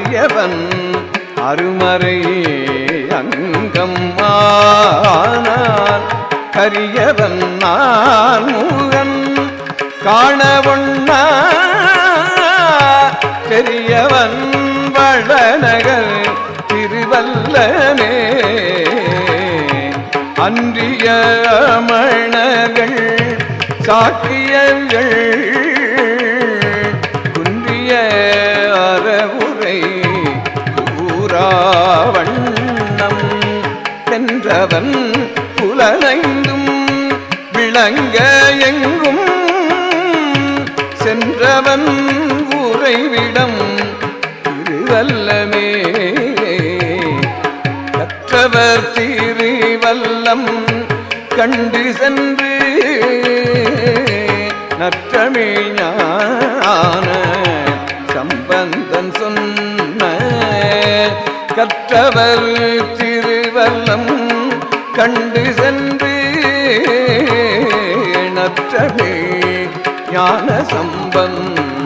அரியவன் அருமறை அங்கம் ஆனான்? கரியவன் நான் மூகன் காணவொன்னா பெரியவன் வடநகர் திருவல்லமே. அன்றிய மணர்கள் சாக்கியங்கள் கூறாவண்ணம் வென்றவன் புலனைந்தும் விளங்க எங்கும் சென்றவன் உறைவிடம் திருவல்லமே. கற்றவர் திருவல்லம் கண்டு சென்று நற்றமிழ் ஞான சம்பந்தன் சொன்ன கற்றவர் திருவல்லம் கண்டு சென்று நற்றமிழ் ஞான சம்பந்த